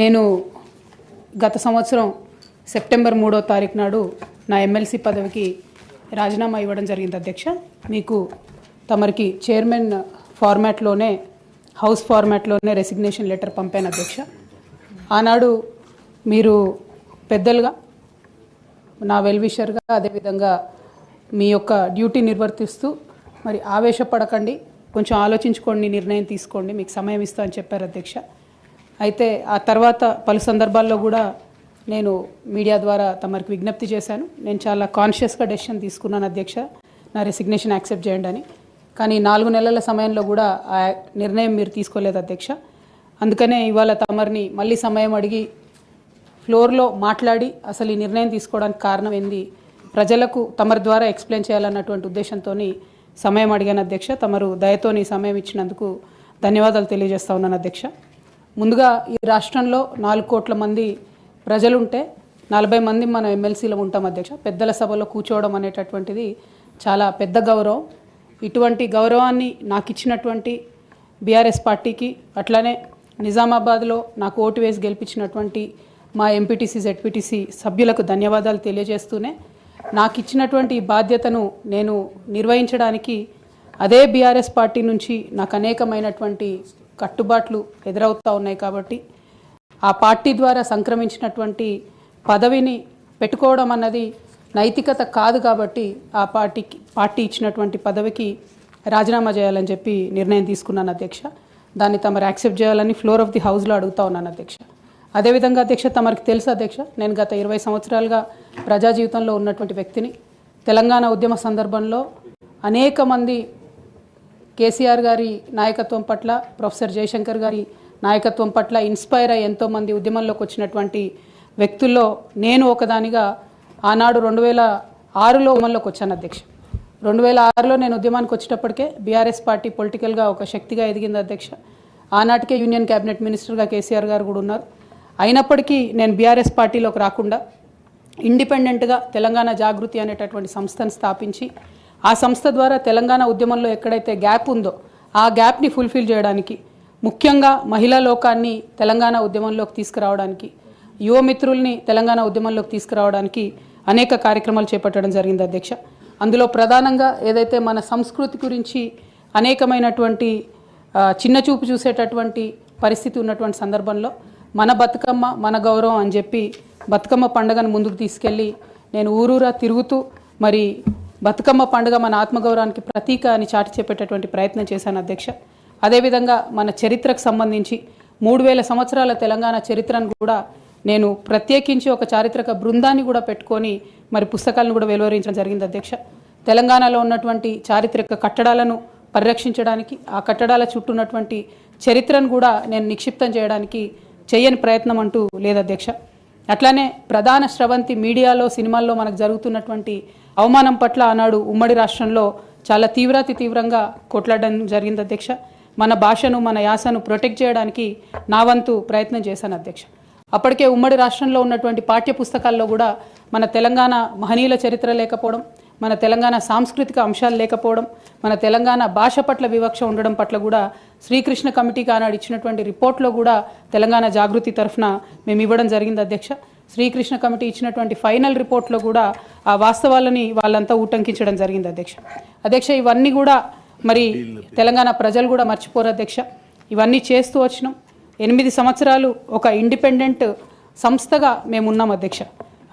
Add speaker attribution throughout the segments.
Speaker 1: నేను గత సంవత్సరం సెప్టెంబర్ మూడో తారీఖు నాడు నా ఎమ్మెల్సీ పదవికి రాజీనామా ఇవ్వడం జరిగింది అధ్యక్ష. మీకు తమరికి చైర్మన్ ఫార్మాట్లోనే హౌస్ ఫార్మాట్లోనే రెసిగ్నేషన్ లెటర్ పంపాను అధ్యక్ష. ఆనాడు మీరు పెద్దలుగా నా వెల్విషర్గా అదేవిధంగా మీ యొక్క డ్యూటీ నిర్వర్తిస్తూ మరి ఆవేశపడకండి కొంచెం ఆలోచించుకోండి నిర్ణయం తీసుకోండి మీకు సమయం ఇస్తా అని చెప్పారు అధ్యక్ష. అయితే ఆ తర్వాత పలు సందర్భాల్లో కూడా నేను మీడియా ద్వారా తమరికి విజ్ఞప్తి చేశాను. నేను చాలా కాన్షియస్గా డెసిషన్ తీసుకున్నాను అధ్యక్ష నా రెసిగ్నేషన్ యాక్సెప్ట్ చేయండి అని. కానీ నాలుగు నెలల సమయంలో కూడా ఆ నిర్ణయం మీరు తీసుకోలేదు అధ్యక్ష. అందుకనే ఇవాళ తమరిని మళ్ళీ సమయం అడిగి ఫ్లోర్లో మాట్లాడి అసలు ఈ నిర్ణయం తీసుకోవడానికి కారణం ఏంది ప్రజలకు తమరి ద్వారా ఎక్స్ప్లెయిన్ చేయాలన్నటువంటి ఉద్దేశంతో సమయం అడిగాను అధ్యక్ష. తమరు దయతోని సమయం ఇచ్చినందుకు ధన్యవాదాలు తెలియజేస్తా ఉన్నాను అధ్యక్ష. ముందుగా ఈ రాష్ట్రంలో నాలుగు కోట్ల మంది ప్రజలుంటే నలభై మంది మనం ఎమ్మెల్సీలో ఉంటాం అధ్యక్ష. పెద్దల సభలో కూర్చోవడం అనేటటువంటిది చాలా పెద్ద గౌరవం. ఇటువంటి గౌరవాన్ని నాకు ఇచ్చినటువంటి బీఆర్ఎస్ పార్టీకి అట్లానే నిజామాబాద్లో నాకు ఓటు వేసి గెలిపించినటువంటి మా ఎంపీటీసీ జెడ్పీటీసీ సభ్యులకు ధన్యవాదాలు తెలియజేస్తూనే నాకు ఇచ్చినటువంటి బాధ్యతను నేను నిర్వహించడానికి అదే బీఆర్ఎస్ పార్టీ నుంచి నాకు అనేకమైనటువంటి కట్టుబాట్లు ఎదురవుతూ ఉన్నాయి కాబట్టి ఆ పార్టీ ద్వారా సంక్రమించినటువంటి పదవిని పెట్టుకోవడం అన్నది నైతికత కాదు కాబట్టి ఆ పార్టీకి పార్టీ ఇచ్చినటువంటి పదవికి రాజీనామా చేయాలని చెప్పి నిర్ణయం తీసుకున్నాను అధ్యక్ష. దాన్ని తమరు యాక్సెప్ట్ చేయాలని ఫ్లోర్ ఆఫ్ ది హౌస్లో అడుగుతా ఉన్నాను అధ్యక్ష. అదేవిధంగా అధ్యక్ష తమరికి తెలుసు అధ్యక్ష నేను గత ఇరవై సంవత్సరాలుగా ప్రజా జీవితంలో ఉన్నటువంటి వ్యక్తిని. తెలంగాణ ఉద్యమ సందర్భంలో అనేక మంది కేసీఆర్ గారి నాయకత్వం పట్ల ప్రొఫెసర్ జయశంకర్ గారి నాయకత్వం పట్ల ఇన్స్పైర్ అయ్యి ఎంతోమంది ఉద్యమంలోకి వచ్చినటువంటి వ్యక్తుల్లో నేను ఒకదానిగా ఆనాడు రెండు వేల ఆరులో ఉద్యమంలోకి వచ్చాను అధ్యక్ష. రెండు వేల ఆరులో నేను ఉద్యమానికి వచ్చేటప్పటికే బీఆర్ఎస్ పార్టీ పొలిటికల్గా ఒక శక్తిగా ఎదిగింది అధ్యక్ష. ఆనాటికే యూనియన్ క్యాబినెట్ మినిస్టర్గా కేసీఆర్ గారు కూడా ఉన్నారు. అయినప్పటికీ నేను బీఆర్ఎస్ పార్టీలోకి రాకుండా ఇండిపెండెంట్గా తెలంగాణ జాగృతి అనేటటువంటి సంస్థను స్థాపించి ఆ సంస్థ ద్వారా తెలంగాణ ఉద్యమంలో ఎక్కడైతే గ్యాప్ ఉందో ఆ గ్యాప్ని ఫుల్ఫిల్ చేయడానికి ముఖ్యంగా మహిళా లోకాన్ని తెలంగాణ ఉద్యమంలోకి తీసుకురావడానికి యువమిత్రుల్ని తెలంగాణ ఉద్యమంలోకి తీసుకురావడానికి అనేక కార్యక్రమాలు చేపట్టడం జరిగింది అధ్యక్ష. అందులో ప్రధానంగా ఏదైతే మన సంస్కృతి గురించి అనేకమైనటువంటి చిన్న చూపు చూసేటటువంటి పరిస్థితి ఉన్నటువంటి సందర్భంలో మన బతుకమ్మ మన గౌరవం అని చెప్పి బతుకమ్మ పండుగను ముందుకు తీసుకెళ్ళి నేను ఊరూరా తిరుగుతూ మరి బతుకమ్మ పండుగ మన ఆత్మగౌరవానికి ప్రతీక అని చాటి చెప్పేటటువంటి ప్రయత్నం చేశాను అధ్యక్ష. అదేవిధంగా మన చరిత్రకు సంబంధించి మూడు వేల సంవత్సరాల తెలంగాణ చరిత్రను కూడా నేను ప్రత్యేకించి ఒక చారిత్రక బృందాన్ని కూడా పెట్టుకొని మరి పుస్తకాలను కూడా వెలువరించడం జరిగింది అధ్యక్ష. తెలంగాణలో ఉన్నటువంటి చారిత్రక కట్టడాలను పరిరక్షించడానికి ఆ కట్టడాల చుట్టూ ఉన్నటువంటి చరిత్రను కూడా నేను నిక్షిప్తం చేయడానికి చేయని ప్రయత్నం అంటూ లేదు అధ్యక్ష. అట్లానే ప్రధాన స్రవంతి మీడియాలో సినిమాల్లో మనకు జరుగుతున్నటువంటి అవమానం పట్ల ఆనాడు ఉమ్మడి రాష్ట్రంలో చాలా తీవ్రాతి తీవ్రంగా కొట్లాడడం జరిగింది అధ్యక్ష. మన భాషను మన యాసను ప్రొటెక్ట్ చేయడానికి నా వంతు ప్రయత్నం చేశాను అధ్యక్ష. అప్పటికే ఉమ్మడి రాష్ట్రంలో ఉన్నటువంటి పాఠ్య పుస్తకాల్లో కూడా మన తెలంగాణ మహనీయుల చరిత్ర లేకపోవడం మన తెలంగాణ సాంస్కృతిక అంశాలు లేకపోవడం మన తెలంగాణ భాష పట్ల వివక్ష ఉండడం పట్ల కూడా శ్రీకృష్ణ కమిటీకి ఆనాడు ఇచ్చినటువంటి రిపోర్ట్లో కూడా తెలంగాణ జాగృతి తరఫున మేము ఇవ్వడం జరిగింది అధ్యక్ష. శ్రీకృష్ణ కమిటీ ఇచ్చినటువంటి ఫైనల్ రిపోర్ట్లో కూడా ఆ వాస్తవాలని వాళ్ళంతా ఊటంకించడం జరిగింది అధ్యక్ష. అధ్యక్ష ఇవన్నీ కూడా మరి తెలంగాణ ప్రజలు కూడా మర్చిపోరు అధ్యక్ష. ఇవన్నీ చేస్తూ వచ్చినాం. ఎనిమిది సంవత్సరాలు ఒక ఇండిపెండెంట్ సంస్థగా మేము ఉన్నాం అధ్యక్ష.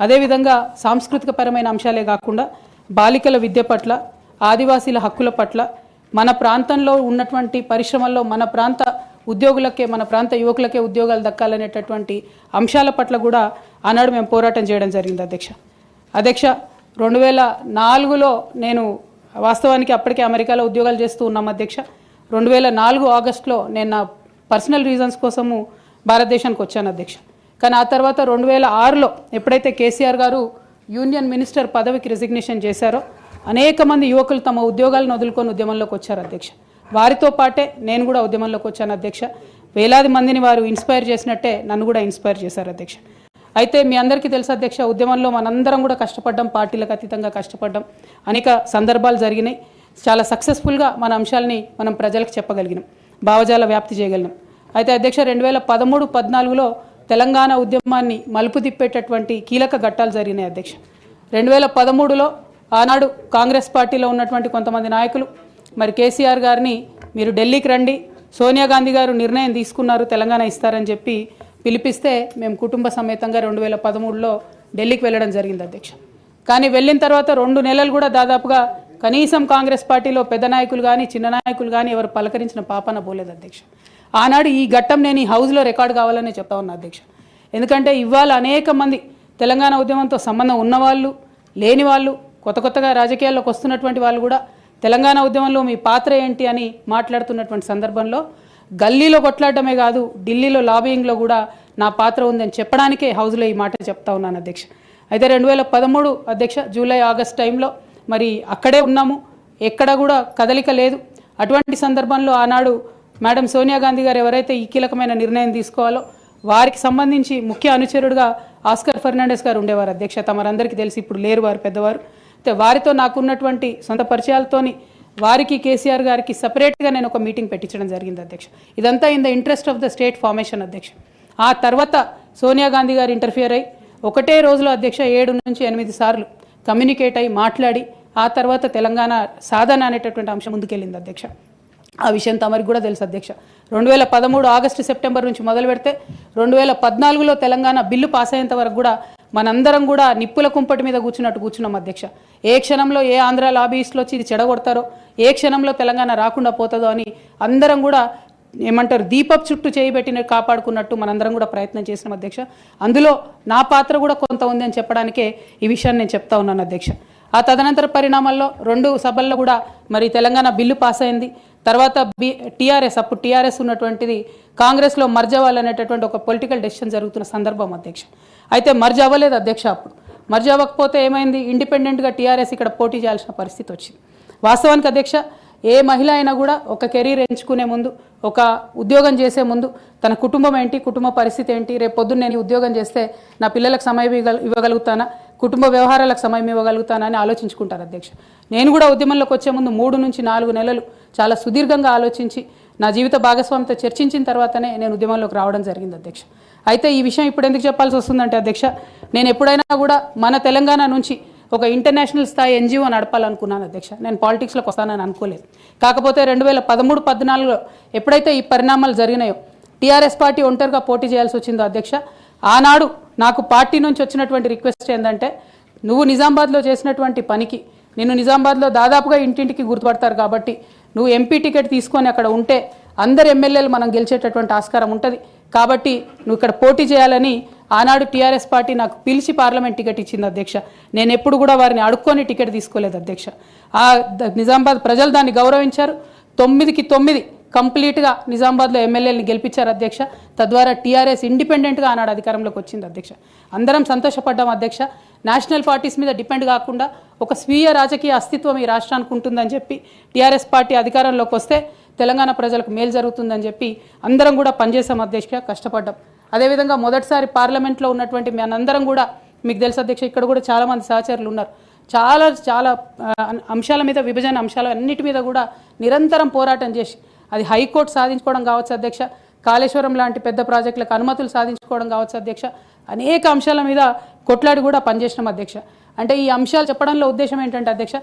Speaker 1: అదేవిధంగా సాంస్కృతిక పరమైన అంశాలే కాకుండా బాలికల విద్య పట్ల ఆదివాసీల హక్కుల పట్ల మన ప్రాంతంలో ఉన్నటువంటి పరిశ్రమల్లో మన ప్రాంత ఉద్యోగులకే మన ప్రాంత యువకులకే ఉద్యోగాలు దక్కాలనేటటువంటి అంశాల పట్ల కూడా ఆనాడు మేము పోరాటం చేయడం జరిగింది అధ్యక్ష. అధ్యక్ష రెండు వేల నాలుగులో నేను వాస్తవానికి అప్పటికే అమెరికాలో ఉద్యోగాలు చేస్తూ ఉన్నాం అధ్యక్ష. రెండు వేల నాలుగు ఆగస్టులో నేను నా పర్సనల్ రీజన్స్ కోసము భారతదేశానికి వచ్చాను అధ్యక్ష. కానీ ఆ తర్వాత రెండు వేల ఆరులో ఎప్పుడైతే కేసీఆర్ గారు యూనియన్ మినిస్టర్ పదవికి రిజిగ్నేషన్ చేశారో అనేక మంది యువకులు తమ ఉద్యోగాలను వదులుకొని ఉద్యమంలోకి వచ్చారు అధ్యక్ష. వారితో పాటే నేను కూడా ఉద్యమంలోకి వచ్చాను అధ్యక్ష. వేలాది మందిని వారు ఇన్స్పైర్ చేసినట్టే నన్ను కూడా ఇన్స్పైర్ చేశారు అధ్యక్ష. అయితే మీ అందరికీ తెలుసు అధ్యక్ష ఉద్యమంలో మనందరం కూడా కష్టపడ్డాం పార్టీలకు అతీతంగా కష్టపడ్డాం. అనేక సందర్భాలు జరిగినాయి. చాలా సక్సెస్ఫుల్గా మన అంశాలని మనం ప్రజలకు చెప్పగలిగినాం. భావజాల వ్యాప్తి చేయగలిగినాం. అయితే అధ్యక్ష రెండు వేల పదమూడు పద్నాలుగులో తెలంగాణ ఉద్యమాన్ని మలుపు తిప్పేటటువంటి కీలక ఘట్టాలు జరిగినాయి అధ్యక్ష. రెండు వేల పదమూడులో ఆనాడు కాంగ్రెస్ పార్టీలో ఉన్నటువంటి కొంతమంది నాయకులు మరి కేసీఆర్ గారిని మీరు ఢిల్లీకి రండి సోనియా గాంధీ గారు నిర్ణయం తీసుకున్నారు తెలంగాణ ఇస్తారని చెప్పి పిలిపిస్తే మేము కుటుంబ సమేతంగా రెండు వేల పదమూడులో ఢిల్లీకి వెళ్ళడం జరిగింది అధ్యక్ష. కానీ వెళ్ళిన తర్వాత రెండు నెలలు కూడా దాదాపుగా కనీసం కాంగ్రెస్ పార్టీలో పెద్ద నాయకులు కానీ చిన్న నాయకులు కానీ ఎవరు పలకరించిన పాపన పోలేదు అధ్యక్ష. ఆనాడు ఈ ఘట్టం నేను ఈ హౌస్లో రికార్డు కావాలని చెప్తా ఉన్నా అధ్యక్ష. ఎందుకంటే ఇవాళ అనేక మంది తెలంగాణ ఉద్యమంతో సంబంధం ఉన్నవాళ్ళు లేని వాళ్ళు కొత్త కొత్తగా రాజకీయాల్లోకి వస్తున్నటువంటి వాళ్ళు కూడా తెలంగాణ ఉద్యమంలో మీ పాత్ర ఏంటి అని మాట్లాడుతున్నటువంటి సందర్భంలో గల్లీలో కొట్లాడటమే కాదు ఢిల్లీలో లాబింగ్లో కూడా నా పాత్ర ఉందని చెప్పడానికే హౌస్లో ఈ మాట చెప్తా ఉన్నాను అధ్యక్ష. అయితే రెండు వేల పదమూడు అధ్యక్ష జూలై ఆగస్ట్ టైంలో మరి అక్కడే ఉన్నాము. ఎక్కడ కూడా కదలిక లేదు. అటువంటి సందర్భంలో ఆనాడు మేడం సోనియా గాంధీ గారు ఎవరైతే ఈ కీలకమైన నిర్ణయం తీసుకోవాలో వారికి సంబంధించి ముఖ్య అనుచరుడుగా ఆస్కర్ ఫెర్నాండెస్ గారు ఉండేవారు అధ్యక్ష. తమరందరికీ తెలిసి ఇప్పుడు లేరు వారు పెద్దవారు. వారితో నాకున్నటువంటి సొంత పరిచయాలతోని వారికి కేసీఆర్ గారికి సపరేట్గా నేను ఒక మీటింగ్ పెట్టించడం జరిగింది అధ్యక్ష. ఇదంతా in the interest of the state formation అధ్యక్ష. ఆ తర్వాత సోనియా గాంధీ గారు ఇంటర్ఫియర్ అయ్యి ఒకటే రోజులో అధ్యక్ష ఏడు నుంచి ఎనిమిది సార్లు కమ్యూనికేట్ అయ్యి మాట్లాడి ఆ తర్వాత తెలంగాణ సాధన అనేటటువంటి అంశం ముందుకెళ్ళింది అధ్యక్ష. ఆ విషయం తమరికి కూడా తెలుసు అధ్యక్ష. రెండు వేల పదమూడు ఆగస్టు సెప్టెంబర్ నుంచి మొదలు పెడితే రెండు వేల పద్నాలుగులో తెలంగాణ బిల్లు పాస్ అయ్యేంత వరకు కూడా మనందరం కూడా నిప్పుల కుంపటి మీద కూర్చున్నట్టు కూర్చున్నాం అధ్యక్ష. ఏ క్షణంలో ఏ ఆంధ్ర లాబీస్లో వచ్చి ఇది చెడగొడతారో ఏ క్షణంలో తెలంగాణ రాకుండా పోతుందో అని అందరం కూడా ఏమంటారు దీపప్ చుట్టూ చేయబెట్టిన కాపాడుకున్నట్టు మనందరం కూడా ప్రయత్నం చేసినాం అధ్యక్ష. అందులో నా పాత్ర కూడా కొంత ఉంది అని చెప్పడానికే ఈ విషయాన్ని నేను చెప్తా ఉన్నాను అధ్యక్ష. ఆ తదనంతర పరిణామాల్లో రెండు సభల్లో కూడా మరి తెలంగాణ బిల్లు పాస్ అయింది. తర్వాత బి టీఆర్ఎస్ అప్పుడు టీఆర్ఎస్ ఉన్నటువంటిది కాంగ్రెస్లో మర్జ్ అవ్వాలనేటటువంటి ఒక పొలిటికల్ డెసిషన్ జరుగుతున్న సందర్భం అధ్యక్ష. అయితే మర్జ్ అవ్వలేదు అధ్యక్ష అప్పుడు. మర్జ్ అవ్వకపోతే ఏమైంది? ఇండిపెండెంట్గా టీఆర్ఎస్ ఇక్కడ పోటీ చేయాల్సిన పరిస్థితి వచ్చింది. వాస్తవానికి అధ్యక్ష ఏ మహిళ అయినా కూడా ఒక కెరీర్ ఎంచుకునే ముందు ఒక ఉద్యోగం చేసే ముందు తన కుటుంబం ఏంటి కుటుంబ పరిస్థితి ఏంటి రేపు పొద్దున్న నేను ఉద్యోగం చేస్తే నా పిల్లలకు సమయం ఇవ్వగలుగుతానా? కుటుంబ వ్యవహారాలకు సమయం ఇవ్వగలుగుతానని ఆలోచించుకుంటారు అధ్యక్ష. నేను కూడా ఉద్యమంలోకి వచ్చే ముందు మూడు నుంచి నాలుగు నెలలు చాలా సుదీర్ఘంగా ఆలోచించి నా జీవిత భాగస్వామితో చర్చించిన తర్వాతనే నేను ఉద్యమంలోకి రావడం జరిగింది అధ్యక్ష. అయితే ఈ విషయం ఇప్పుడు ఎందుకు చెప్పాల్సి వస్తుందంటే అధ్యక్ష నేను ఎప్పుడైనా కూడా మన తెలంగాణ నుంచి ఒక ఇంటర్నేషనల్ స్థాయి ఎన్జిఓ నడపాలనుకున్నాను అధ్యక్ష. నేను పాలిటిక్స్లోకి వస్తానని అనుకోలేదు. కాకపోతే రెండు వేల పదమూడు పద్నాలుగులో ఎప్పుడైతే ఈ పరిణామాలు జరిగినాయో టీఆర్ఎస్ పార్టీ ఒంటరిగా పోటీ చేయాల్సి వచ్చిందో అధ్యక్ష ఆనాడు నాకు పార్టీ నుంచి వచ్చినటువంటి రిక్వెస్ట్ ఏంటంటే నువ్వు నిజామాబాద్లో చేసినటువంటి పనికి నిన్ను నిజామాబాద్లో దాదాపుగా ఇంటింటికి గుర్తుపడతారు కాబట్టి నువ్వు ఎంపీ టికెట్ తీసుకొని అక్కడ ఉంటే అందరు ఎమ్మెల్యేలు మనం గెలిచేటటువంటి ఆస్కారం ఉంటుంది. కాబట్టి నువ్వు ఇక్కడ పోటీ చేయాలని ఆనాడు టీఆర్ఎస్ పార్టీ నాకు పిలిచి పార్లమెంట్ టికెట్ ఇచ్చింది అధ్యక్ష. నేను ఎప్పుడు కూడా వారిని అడుక్కొని టికెట్ తీసుకోలేదు అధ్యక్ష. ఆ నిజామాబాద్ ప్రజలు దాన్ని గౌరవించారు. తొమ్మిదికి తొమ్మిది కంప్లీట్గా నిజామాబాద్లో ఎమ్మెల్యేని గెలిపించారు అధ్యక్ష. తద్వారా టీఆర్ఎస్ ఇండిపెండెంట్గా ఆనాడు అధికారంలోకి వచ్చింది అధ్యక్ష. అందరం సంతోషపడ్డాం అధ్యక్ష. నేషనల్ పార్టీస్ మీద డిపెండ్ కాకుండా ఒక స్వీయ రాజకీయ అస్తిత్వం ఈ రాష్ట్రానికి ఉంటుందని చెప్పి టీఆర్ఎస్ పార్టీ అధికారంలోకి వస్తే తెలంగాణ ప్రజలకు మేలు జరుగుతుందని చెప్పి అందరం కూడా పనిచేసాం అధ్యక్ష. కష్టపడ్డాం. అదేవిధంగా మొదటిసారి పార్లమెంట్లో ఉన్నటువంటి మనందరం కూడా మీకు తెలుసు అధ్యక్ష ఇక్కడ కూడా చాలామంది సహచరులు ఉన్నారు. చాలా చాలా అంశాల మీద విభజన అంశాలు అన్నిటి మీద కూడా నిరంతరం పోరాటం చేసి అది హైకోర్టు సాధించుకోవడం కావచ్చు అధ్యక్ష. కాళేశ్వరం లాంటి పెద్ద ప్రాజెక్టులకు అనుమతులు సాధించుకోవడం కావచ్చు అధ్యక్ష. అనేక అంశాల మీద కొట్లాడి కూడా పనిచేసినాం అధ్యక్ష. అంటే ఈ అంశాలు చెప్పడంలో ఉద్దేశం ఏంటంటే అధ్యక్ష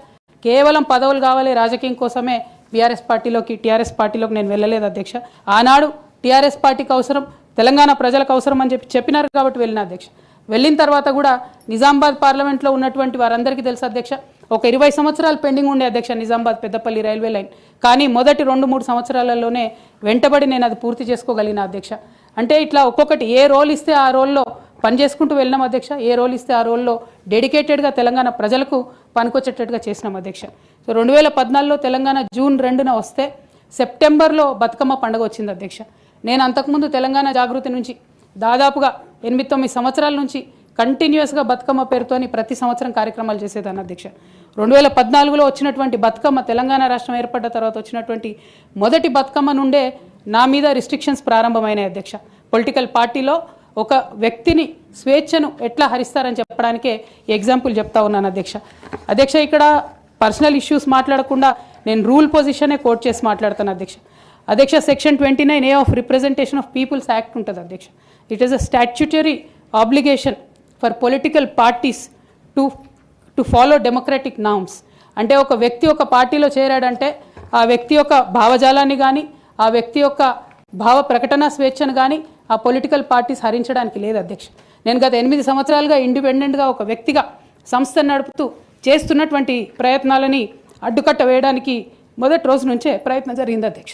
Speaker 1: కేవలం పదవులు కావాలి రాజకీయం కోసమే బీఆర్ఎస్ పార్టీలోకి టీఆర్ఎస్ పార్టీలోకి నేను వెళ్ళలేదు అధ్యక్ష. ఆనాడు టీఆర్ఎస్ పార్టీకి అవసరం తెలంగాణ ప్రజలకు అవసరం అని చెప్పి చెప్పినారు కాబట్టి వెళ్ళిన అధ్యక్ష. వెళ్ళిన తర్వాత కూడా నిజామాబాద్ పార్లమెంట్లో ఉన్నటువంటి వారందరికీ తెలుసు అధ్యక్ష. ఒక ఇరవై సంవత్సరాలు పెండింగ్ ఉండే అధ్యక్ష నిజామాబాద్ పెద్దపల్లి రైల్వే లైన్. కానీ మొదటి రెండు మూడు సంవత్సరాలలోనే వెంటబడి నేను అది పూర్తి చేసుకోగలిగిన అధ్యక్ష. అంటే ఇట్లా ఒక్కొక్కటి ఏ రోల్ ఇస్తే ఆ రోల్లో పనిచేసుకుంటూ వెళ్ళినాం అధ్యక్ష. ఏ రోల్ ఇస్తే ఆ రోల్లో డెడికేటెడ్గా తెలంగాణ ప్రజలకు పనికొచ్చేటట్టుగా చేసినాం అధ్యక్ష. సో రెండు వేల పద్నాలుగులో తెలంగాణ జూన్ రెండున వస్తే సెప్టెంబర్లో బతుకమ్మ పండుగ వచ్చింది అధ్యక్ష. నేను అంతకుముందు తెలంగాణ జాగృతి నుంచి దాదాపుగా ఎనిమిది తొమ్మిది సంవత్సరాల నుంచి కంటిన్యూస్గా బతుకమ్మ పేరుతోని ప్రతి సంవత్సరం కార్యక్రమాలు చేసేదాన్ని అధ్యక్ష. రెండు వేల పద్నాలుగులో వచ్చినటువంటి బతుకమ్మ తెలంగాణ రాష్ట్రం ఏర్పడ్డ తర్వాత వచ్చినటువంటి మొదటి బతుకమ్మ నుండే నా మీద రిస్ట్రిక్షన్స్ ప్రారంభమైనాయి అధ్యక్ష. పొలిటికల్ పార్టీలో ఒక వ్యక్తిని స్వేచ్ఛను ఎట్లా హరిస్తారని చెప్పడానికే ఎగ్జాంపుల్ చెప్తా ఉన్నాను అధ్యక్ష. అధ్యక్ష ఇక్కడ పర్సనల్ ఇష్యూస్ మాట్లాడకుండా నేను రూల్ పొజిషనే కోట్ చేసి మాట్లాడతాను అధ్యక్ష. అధ్యక్ష section twenty nine A of representation of people's act ఉంటుంది అధ్యక్ష. It is a statutory obligation for political parties to to follow democratic norms. అంటే ఒక వ్యక్తి ఒక పార్టీలో చేరాడంటే ఆ వ్యక్తి యొక్క భావజాలాన్ని కానీ ఆ వ్యక్తి యొక్క భావ ప్రకటన స్వేచ్ఛను కానీ ఆ పొలిటికల్ పార్టీస్ హరించడానికి లేదు అధ్యక్ష. నేను గత ఎనిమిది సంవత్సరాలుగా ఇండిపెండెంట్గా ఒక వ్యక్తిగా సంస్థను నడుపుతూ చేస్తున్నటువంటి ప్రయత్నాలని అడ్డుకట్ట వేయడానికి మొదటి రోజు నుంచే ప్రయత్నం జరిగింది అధ్యక్ష.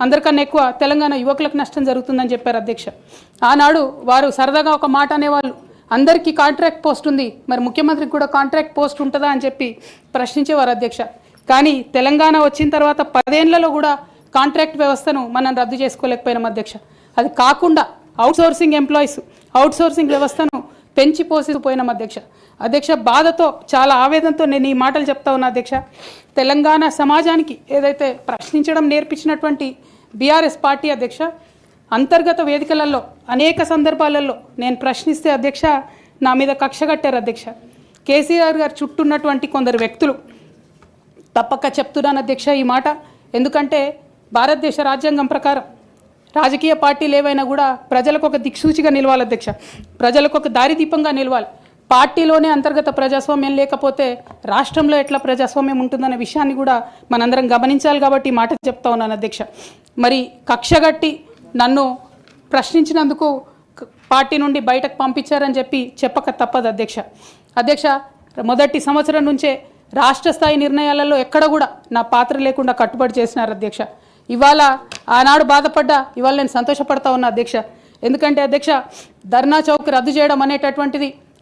Speaker 1: అందరికన్నా ఎక్కువ తెలంగాణ యువకులకు నష్టం జరుగుతుందని చెప్పారు అధ్యక్ష. ఆనాడు వారు సరదాగా ఒక మాట అనేవాళ్ళు. అందరికీ కాంట్రాక్ట్ పోస్ట్ ఉంది. మరి ముఖ్యమంత్రికి కూడా కాంట్రాక్ట్ పోస్ట్ ఉంటుందా అని చెప్పి ప్రశ్నించేవారు అధ్యక్ష. కానీ తెలంగాణ వచ్చిన తర్వాత పదేళ్ళలో కూడా కాంట్రాక్ట్ వ్యవస్థను మనం రద్దు చేసుకోలేకపోయినాం అధ్యక్ష. అది కాకుండా అవుట్సోర్సింగ్ ఎంప్లాయీస్ అవుట్సోర్సింగ్ వ్యవస్థను పెంచి పోసిపోయినాం అధ్యక్ష. అధ్యక్ష బాధతో చాలా ఆవేదనతో నేను ఈ మాటలు చెప్తా ఉన్నా అధ్యక్ష. తెలంగాణ సమాజానికి ఏదైతే ప్రశ్నించడం నేర్పించినటువంటి బీఆర్ఎస్ పార్టీ అధ్యక్ష అంతర్గత వేదికలలో అనేక సందర్భాలలో నేను ప్రశ్నిస్తే అధ్యక్ష నా మీద కక్ష కట్టారు అధ్యక్ష. కేసీఆర్ గారు చుట్టూన్నటువంటి కొందరు వ్యక్తులు తప్పక చెప్తున్నాను అధ్యక్ష ఈ మాట. ఎందుకంటే భారతదేశ రాజ్యాంగం ప్రకారం రాజకీయ పార్టీలు ఏవైనా కూడా ప్రజలకు ఒక దిక్సూచిగా నిలవాలి అధ్యక్ష. ప్రజలకు ఒక దారిదీపంగా నిలవాలి. పార్టీలోనే అంతర్గత ప్రజాస్వామ్యం లేకపోతే రాష్ట్రంలో ఎట్లా ప్రజాస్వామ్యం ఉంటుందనే విషయాన్ని కూడా మనందరం గమనించాలి కాబట్టి మాట చెప్తా ఉన్నాను అధ్యక్ష. మరి కక్షగట్టి నన్ను ప్రశ్నించినందుకు పార్టీ నుండి బయటకు పంపించారని చెప్పి చెప్పక తప్పదు అధ్యక్ష. అధ్యక్ష మొదటి సంవత్సరం నుంచే రాష్ట్ర స్థాయి నిర్ణయాలలో ఎక్కడ కూడా నా పాత్ర లేకుండా కట్టుబడి చేసినారు అధ్యక్ష. ఇవాళ ఆనాడు బాధపడ్డా ఇవాళ నేను సంతోషపడతా ఉన్నా అధ్యక్ష. ఎందుకంటే అధ్యక్ష ధర్నా చౌక్ రద్దు చేయడం అనేటటువంటిది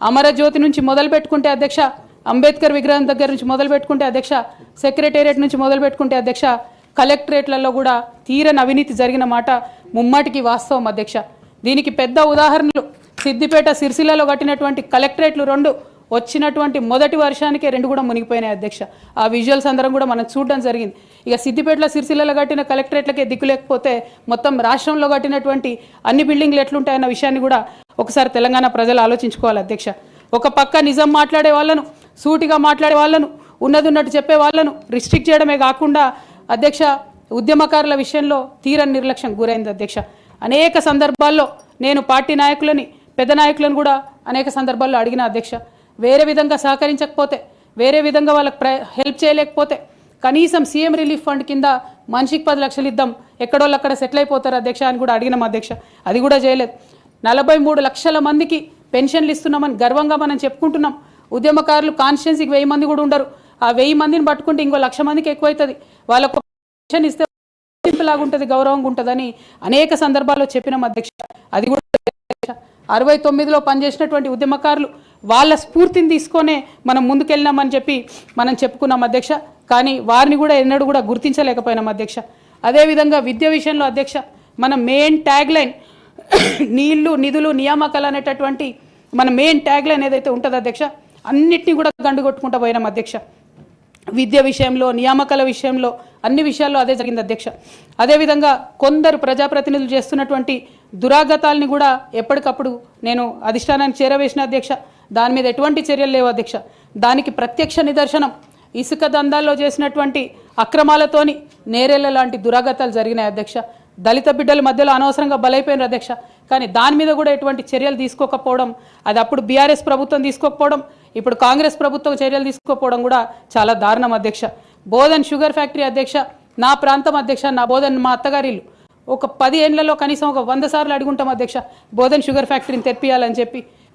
Speaker 1: అమరజ్యోతి నుంచి మొదలు పెట్టుకుంటే అధ్యక్ష అంబేద్కర్ విగ్రహం దగ్గర నుంచి మొదలు పెట్టుకుంటే అధ్యక్ష సెక్రటేరియట్ నుంచి మొదలు పెట్టుకుంటే అధ్యక్ష కలెక్టరేట్లలో కూడా తీరని అవినీతి జరిగిన మాట ముమ్మాటికి వాస్తవం అధ్యక్ష. దీనికి పెద్ద ఉదాహరణలు సిద్దిపేట సిరిసిల్లలో కట్టినటువంటి కలెక్టరేట్లు రెండు వచ్చినటువంటి మొదటి వర్షానికే రెండు కూడా మునిగిపోయినాయి అధ్యక్ష. ఆ విజువల్స్ అందరం కూడా మనం చూడడం జరిగింది. ఇక సిద్దిపేటలో సిరిసిల్లలో కట్టిన కలెక్టరేట్లకే దిక్కు లేకపోతే మొత్తం రాష్ట్రంలో కట్టినటువంటి అన్ని బిల్డింగ్లు ఎట్లుంటాయన్న విషయాన్ని కూడా ఒకసారి తెలంగాణ ప్రజలు ఆలోచించుకోవాలి అధ్యక్ష. ఒక పక్క నిజం మాట్లాడే వాళ్ళను సూటిగా మాట్లాడే వాళ్ళను ఉన్నది ఉన్నట్టు చెప్పే వాళ్ళను రిస్ట్రిక్ట్ చేయడమే కాకుండా అధ్యక్ష ఉద్యమకారుల విషయంలో తీరని నిర్లక్ష్యం గురైంది అధ్యక్ష. అనేక సందర్భాల్లో నేను పార్టీ నాయకులని పెద్ద నాయకులను కూడా అనేక సందర్భాల్లో అడిగిన అధ్యక్ష. వేరే విధంగా సహకరించకపోతే వేరే విధంగా వాళ్ళకి ప్ర హెల్ప్ చేయలేకపోతే కనీసం సీఎం రిలీఫ్ ఫండ్ కింద మనిషికి పది లక్షలు ఇద్దాం ఎక్కడోళ్ళు అక్కడ సెటిల్ అయిపోతారు అధ్యక్ష అని కూడా అడిగినాం అధ్యక్ష. అది కూడా చేయలేదు. నలభై మూడు లక్షల మందికి పెన్షన్లు ఇస్తున్నామని గర్వంగా మనం చెప్పుకుంటున్నాం. ఉద్యమకారులు కాన్స్టిట్యున్సీకి వెయ్యి మంది కూడా ఉండరు. ఆ వెయ్యి మందిని పట్టుకుంటే ఇంకో లక్ష మందికి ఎక్కువైతుంది. వాళ్ళకు పెన్షన్ ఇస్తే ఉంటుంది గౌరవంగా ఉంటుందని అనేక సందర్భాల్లో చెప్పినాం అధ్యక్ష. అది కూడా అధ్యక్ష. అరవై తొమ్మిదిలో పనిచేసినటువంటి ఉద్యమకారులు వాళ్ళ స్ఫూర్తిని తీసుకొనే మనం ముందుకెళ్ళినామని చెప్పి మనం చెప్పుకున్నాం అధ్యక్ష. కానీ వారిని కూడా ఎన్నడూ కూడా గుర్తించలేకపోయినాం అధ్యక్ష. అదేవిధంగా విద్య విషయంలో అధ్యక్ష మన మెయిన్ ట్యాగ్ లైన్ నీళ్ళు నిధులు నియామకాలు అనేటటువంటి మన మెయిన్ ట్యాగ్లైన్ ఏదైతే ఉంటుందో అధ్యక్ష అన్నిటినీ కూడా గండు కొట్టుకుంటూ పోయినాం అధ్యక్ష. విద్య విషయంలో నియామకాల విషయంలో అన్ని విషయాల్లో అదే జరిగింది అధ్యక్ష. అదేవిధంగా కొందరు ప్రజాప్రతినిధులు చేస్తున్నటువంటి దురాగతాల్ని కూడా ఎప్పటికప్పుడు నేను అధిష్టానానికి చేరవేసిన అధ్యక్ష. దాని మీద ఎటువంటి చర్యలు లేవు అధ్యక్ష. దానికి ప్రత్యక్ష నిదర్శనం ఇసుక దందాల్లో చేసినటువంటి అక్రమాలతోని నేరేళ్ళ లాంటి దురాగతాలు జరిగినాయి అధ్యక్ష. దళిత బిడ్డల మధ్యలో అనవసరంగా బలైపోయిన అధ్యక్ష. కానీ దాని మీద కూడా ఎటువంటి చర్యలు తీసుకోకపోవడం అది అప్పుడు బీఆర్ఎస్ ప్రభుత్వం తీసుకోకపోవడం ఇప్పుడు కాంగ్రెస్ ప్రభుత్వం చర్యలు తీసుకోకపోవడం కూడా చాలా దారుణం అధ్యక్ష. బోధన్ షుగర్ ఫ్యాక్టరీ అధ్యక్ష నా ప్రాంతం అధ్యక్ష నా బోధన్ మా అత్తగారిలు ఒక పది ఏళ్ళలో కనీసం ఒక వంద సార్లు అడుగుంటాం అధ్యక్ష బోధన్ షుగర్ ఫ్యాక్టరీని తెప్పియాలని చెప్పి.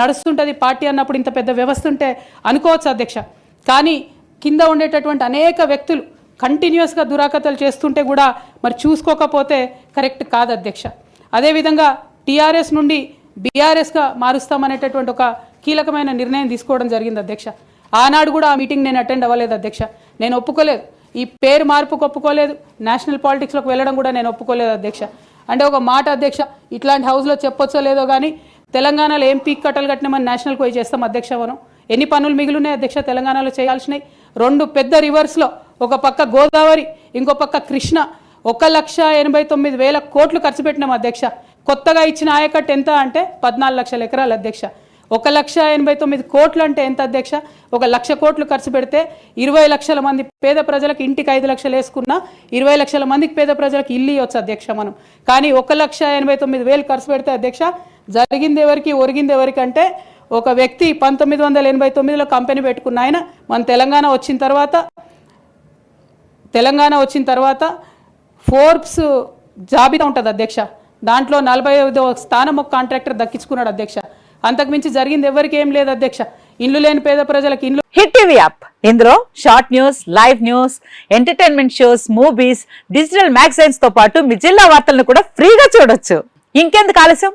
Speaker 1: నడుస్తుంటుంది పార్టీ అన్నప్పుడు ఇంత పెద్ద వ్యవస్థ ఉంటే అనుకోవచ్చు అధ్యక్ష. కానీ కింద ఉండేటటువంటి అనేక వ్యక్తులు కంటిన్యూస్గా దురాకతలు చేస్తుంటే కూడా మరి చూసుకోకపోతే కరెక్ట్ కాదు అధ్యక్ష. అదేవిధంగా టీఆర్ఎస్ నుండి బీఆర్ఎస్గా మారుస్తామనేటటువంటి ఒక కీలకమైన నిర్ణయం తీసుకోవడం జరిగింది అధ్యక్ష. ఆనాడు కూడా ఆ మీటింగ్ నేను అటెండ్ అవ్వలేదు అధ్యక్ష. నేను ఒప్పుకోలేదు. ఈ పేరు మార్పుకు ఒప్పుకోలేదు. నేషనల్ పాలిటిక్స్లోకి వెళ్ళడం కూడా నేను ఒప్పుకోలేదు అధ్యక్ష. అంటే ఒక మాట అధ్యక్ష ఇట్లాంటి హౌస్లో చెప్పొచ్చో లేదో కానీ తెలంగాణలో ఏం పీక్ కట్టలు కట్టినామని నేషనల్కి పోయి చేస్తాం అధ్యక్ష మనం ఎన్ని పనులు మిగిలినాయి అధ్యక్ష తెలంగాణలో చేయాల్సినవి? రెండు పెద్ద రివర్స్లో ఒక పక్క గోదావరి ఇంకో పక్క కృష్ణ. ఒక లక్ష ఎనభై తొమ్మిది వేల కోట్లు ఖర్చు పెట్టినాం అధ్యక్ష. కొత్తగా ఇచ్చిన ఆయకట్టు ఎంత అంటే పద్నాలుగు లక్షల ఎకరాలు అధ్యక్ష. ఒక లక్ష ఎనభై తొమ్మిది కోట్లు అంటే ఎంత అధ్యక్ష? ఒక లక్ష కోట్లు ఖర్చు పెడితే ఇరవై లక్షల మంది పేద ప్రజలకు ఇంటికి ఐదు లక్షలు వేసుకున్నా ఇరవై లక్షల మందికి పేద ప్రజలకు ఇల్లు ఇవ్వచ్చు అధ్యక్ష మనం. కానీ ఒక లక్ష ఎనభై తొమ్మిది వేలు ఖర్చు పెడితే అధ్యక్ష జరిగింది ఎవరికి ఒరిగింది ఎవరికంటే ఒక వ్యక్తి పంతొమ్మిది వందల ఎనభై తొమ్మిదిలో కంపెనీ పెట్టుకున్న ఆయన మన తెలంగాణ వచ్చిన తర్వాత తెలంగాణ వచ్చిన తర్వాత ఫోర్బ్స్ జాబితా ఉంటుంది అధ్యక్ష. దాంట్లో నలభై ఐదో స్థానం ఒక కాంట్రాక్టర్ దక్కించుకున్నాడు అధ్యక్ష. అంతకుమించి జరిగింది ఎవరికి ఏం లేదు అధ్యక్ష. ఇండ్లు లేని పేద ప్రజలకు ఇండ్లు
Speaker 2: హిట్ టీవీ యాప్. ఇందులో short news live news entertainment shows movies digital మ్యాగజైన్స్తో పాటు మీ జిల్లా వార్తలను కూడా ఫ్రీగా చూడొచ్చు. ఇంకెందుకు ఆలస్యం?